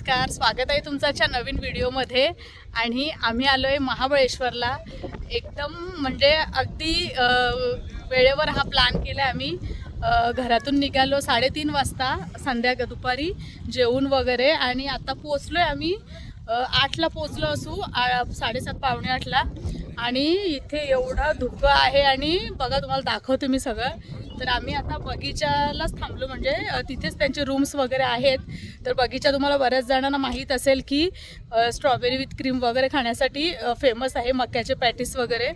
नमस्कार स्वागत आहे तुमच्याच्या नवीन व्हिडिओमध्ये. आणि आम्ही आलो आहे महाबळेश्वरला. एकदम म्हणजे अगदी वेळेवर हा प्लॅन केला आहे आम्ही घरातून निघालो साडेतीन वाजता संध्याकाळ दुपारी जेवून वगैरे. आणि आता पोचलो आहे आम्ही आठला पोचलो असू आ, साडेसात पावणे आठला. आणि इथे एवढं धुकं आहे आणि बघा तुम्हाला दाखवते मी सगळं. तर आम्ही आता बगीचालाच थांबलो. म्हणजे तिथेच त्यांचे रूम्स वगैरे आहेत. तर बगीचा तुम्हाला बऱ्याच जणांना माहीत असेल की स्ट्रॉबेरी विथ क्रीम वगैरे खाण्यासाठी फेमस आहे मक्याचे पॅटीस वगैरे.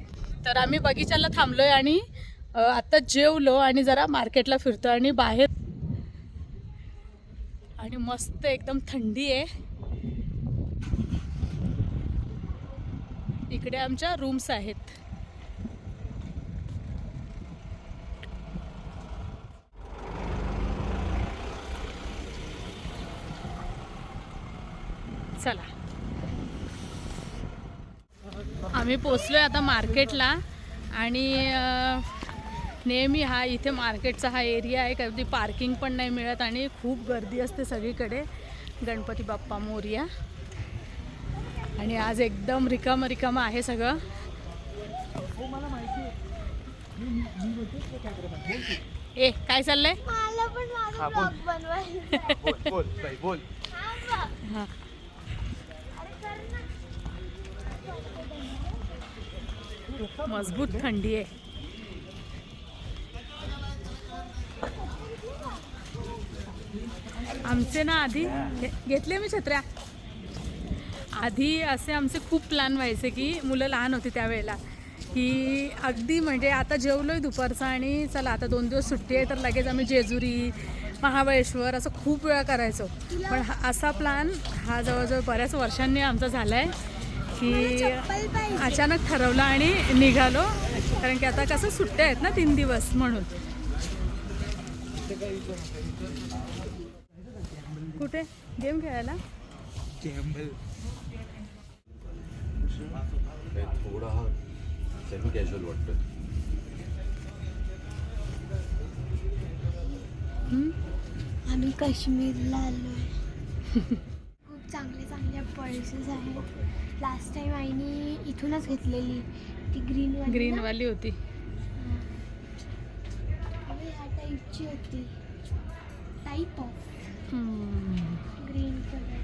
तर आम्ही बगीचाला थांबलो आहे आणि आत्ता जेवलो आणि जरा मार्केटला फिरतो आणि बाहेर आणि मस्त एकदम थंडी आहे. इकडे आमच्या रूम्स आहेत. चला. आम्ही पोचलोय आता मार्केटला आणि नेहमी हा इथे मार्केटचा हा एरिया आहे कधी पार्किंग पण नाही मिळत आणि खूप गर्दी असते सगळीकडे. गणपती बाप्पा मोर्या. आणि आज एकदम रिकामं रिकामं आहे सगळं. ए काय चाललंय? मजबूत थंडी आहे. आमचे ना आधी घेतले मी छत्र्या. आधी असे आमचे खूप प्लॅन व्हायचे की मुलं लहान होती त्यावेळेला की अगदी म्हणजे आता जेवलोय दुपारचं आणि चला आता दोन दिवस सुट्टी आहे तर लगेच आम्ही जेजुरी महाबळेश्वर असं खूप वेळा करायचो. पण हा- असा प्लॅन हा जवळजवळ बऱ्याच वर्षांनी आमचा झाला आहे की अचानक ठरवलं आणि निघालो. कारण की आता कसं सुट्ट्या आहेत ना तीन दिवस म्हणून. कुठे? गेम खेळायला? थोडा हा सेमी कॅज्युअल वाटतं. काश्मीरला आलोय. खूप चांगले चांगले पल्सेस आहेत. लास्ट टाइम आईने इथूनच घेतलेली. ती ग्रीन वाली ग्रीन ना? वाली होती. अरे ह्या टाईपची होती. Type of hmm. Green colour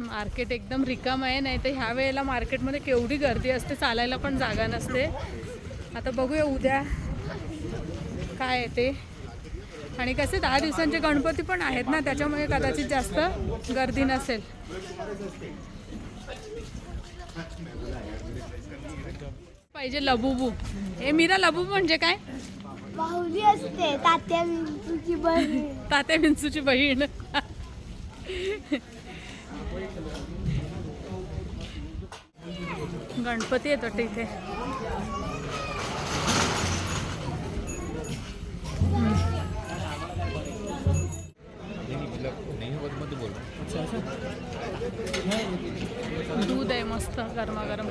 market एकदम रिकाम आहे नाही तर ह्या वेळेला मार्केटमध्ये केवढी गर्दी असते चालायला पण जागा नसते. आता बघूया उद्या. काय आहे ते? आणि कसे दहा दिवसांचे गणपती पण आहेत ना त्याच्यामुळे कदाचित जास्त गर्दी नसेल. पाहिजे लबुबू. हे मीरा लबुबू म्हणजे काय? बाहुली असते तात्या तुझी बहीण. तात्या विंचूची बहीण. गणपती येत वाटतं दूध आहे मस्त गरमागरम.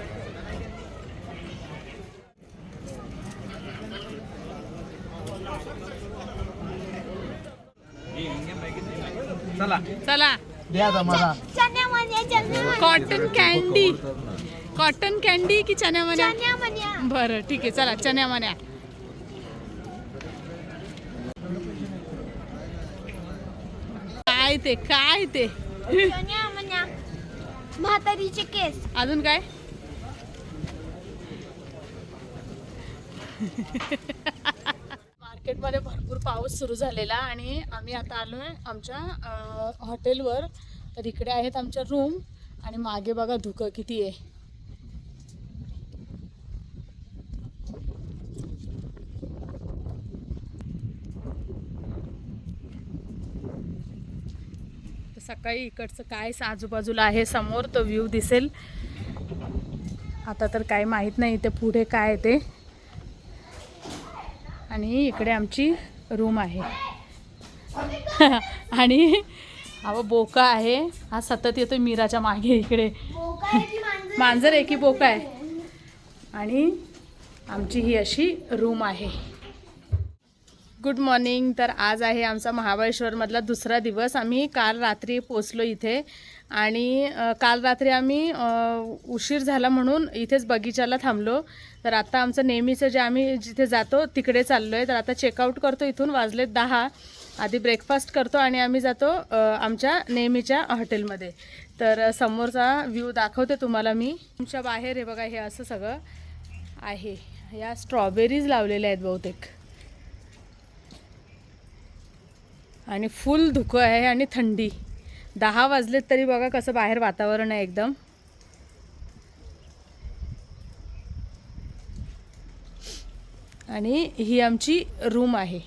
चला. चला. Manya Manya cotton candy cotton candy की चण्या मण्या? चण्या मन्या बरं ठीक आहे चला चण्या मण्या. काय ते काय ते? चण्या मन्या म्हातारीचे केस. अजून काय? मार्केटमध्ये भरपूर पाऊस सुरू झालेला आणि आम्ही आता आलो आहे आमच्या हॉटेलवर. तर इकडे आहेत आमच्या रूम आणि मागे बघा धुकं किती आहे. सकाळी इकडचं काय आजूबाजूला आहे समोर तो व्ह्यू दिसेल. आता तर काय माहीत नाही इथे पुढे काय आहे ते. आणि इकडे आमची रूम आहे. आणि हा बोका आहे. हा सतत येतो मीराच्या मागे इकडे. मांजर आहे की बोका आहे? आणि आमची ही अशी रूम आहे. गुड मॉर्निंग तर आज आहे आमचा महाबळेश्वरमधला दुसरा दिवस. आम्ही काल रात्री पोचलो इथे आणि काल रात्री आम्ही उशीर झाला म्हणून इथेच बगीचाला थांबलो. तर आता आमचं नेहमीचं जे आम्ही जिथे जातो तिकडे चाललो आहे तर आता चेकआउट करतो इथून वाजलेत दहा. आधी ब्रेकफास्ट करतो आणि आम्ही जातो आमच्या नेहमीच्या हॉटेलमध्ये. तर समोरचा व्ह्यू दाखवते तुम्हाला मी. तुमच्या बाहेर हे बघा हे असं सगळं आहे. या स्ट्रॉबेरीज लावलेल्या आहेत बहुतेक. आणि फुल धुकं आहे आणि थंडी. दहा वाजलेत तरी बघा कसं बाहेर वातावरण आहे एकदम. आणि ही आमची रूम आहे.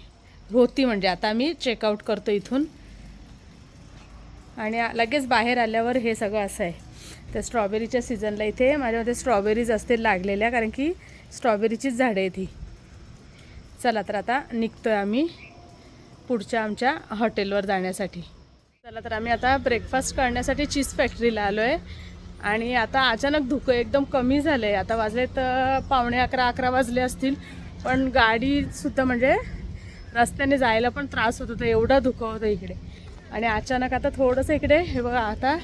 होती म्हणजे आता मी चेकआउट करतो इथून. आणि लगेच बाहेर आल्यावर हे सगळं असं आहे. तर स्ट्रॉबेरीच्या सीझनला इथे माझ्यामध्ये स्ट्रॉबेरीज असतील लागलेल्या कारण की स्ट्रॉबेरीचीच झाडं आहेत ही. चला तर आता निघतो आहे आम्ही. पुढच्या आमच्या हॉटेलवर जाण्यासाठी. चला तर आम्ही आता ब्रेकफास्ट करण्यासाठी चीज फॅक्टरीला आलो आहे आणि आता अचानक धुकं एकदम कमी झालं आहे आता वाजले तर पावणे अकरा अकरा वाजले असतील. पण गाडीसुद्धा म्हणजे रस्त्याने जायला पण त्रास होत होता. एवढं धुकं होतं इकडे. आणि अचानक आता थोडंसं इकडे हे बघा आता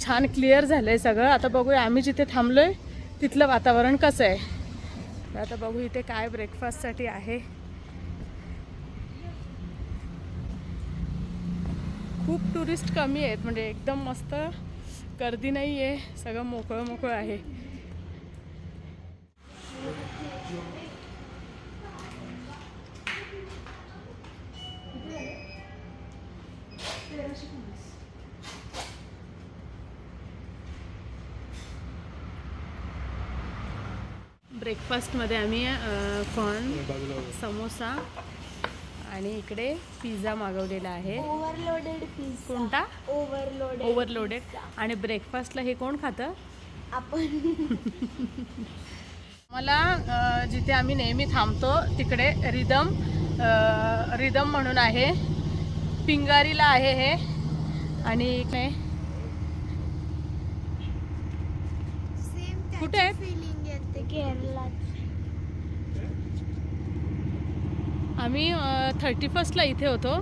छान क्लिअर झालं आहे सगळं. आता बघूया आम्ही जिथे थांबलो आहे तिथलं वातावरण कसं आहे. आता बघू इथे काय ब्रेकफास्टसाठी आहे. खूप टुरिस्ट कमी आहेत म्हणजे एकदम मस्त गर्दी नाही आहे सगळं मोकळं मोकळं आहे. ब्रेकफास्टमध्ये आम्ही कॉर्न समोसा आणि इकडे पिझ्झा मागवलेला आहे. ओव्हरलोडेड पिझ्झा कोणता? ओव्हरलोडेड ओव्हरलोडेड आणि ब्रेकफास्टला हे कोण खातं? आपण. मला जिथे आम्ही नेहमी थांबतो तिकडे रिदम रिदम म्हणून आहे. पिंगारीला आहे हे. आणि इकडे कुठे आहेत? फिलिंग येते केरळात आम्ही थर्टी फर्स्टला इथे होतो.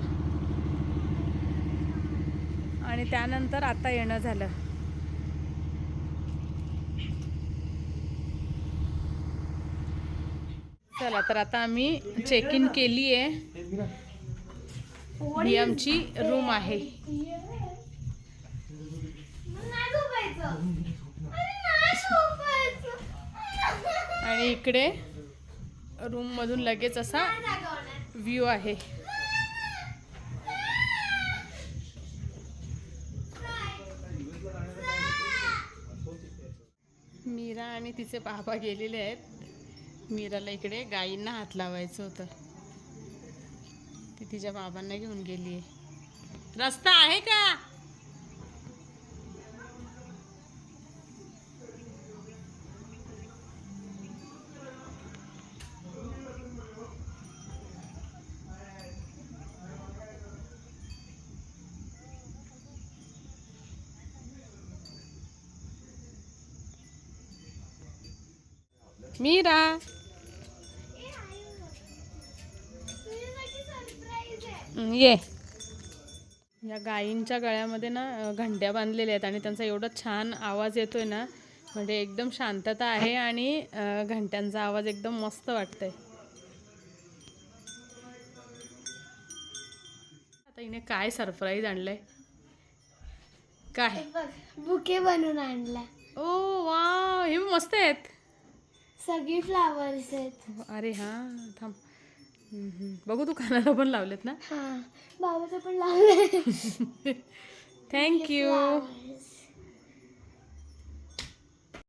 आणि त्यानंतर आता येणं झालं. चला तर आता आम्ही चेक इन केली आहे ही आमची रूम आहे. आणि इकडे रूममधून लगेच असा व्ह्यू आहे. मीरा आणि तिचे बाबा गेलेले आहेत. मीराला इकडे गायींना हात लावायचं होतं. ती तिच्या बाबांना घेऊन गेली आहे रस्ता आहे का? मीरा. हं, ये. या गायींच्या गळ्यामध्ये ना घंट्या बांधलेल्या आहेत आणि त्यांचा एवढा छान आवाज येतोय ना म्हणजे एकदम शांतता आहे आणि घंट्यांचा आवाज एकदम मस्त वाटतंय. आता हिने काय सरप्राईज आणलंय? काय? बघ बुके बनवून आणला ओ वा हे मस्त आहेत. सगळी फ्लावर्स आहेत. अरे हां थांब. बघू तू कानाला पण लावलेत ना? हा बाबाचं पण लावलंय. थँक्यू.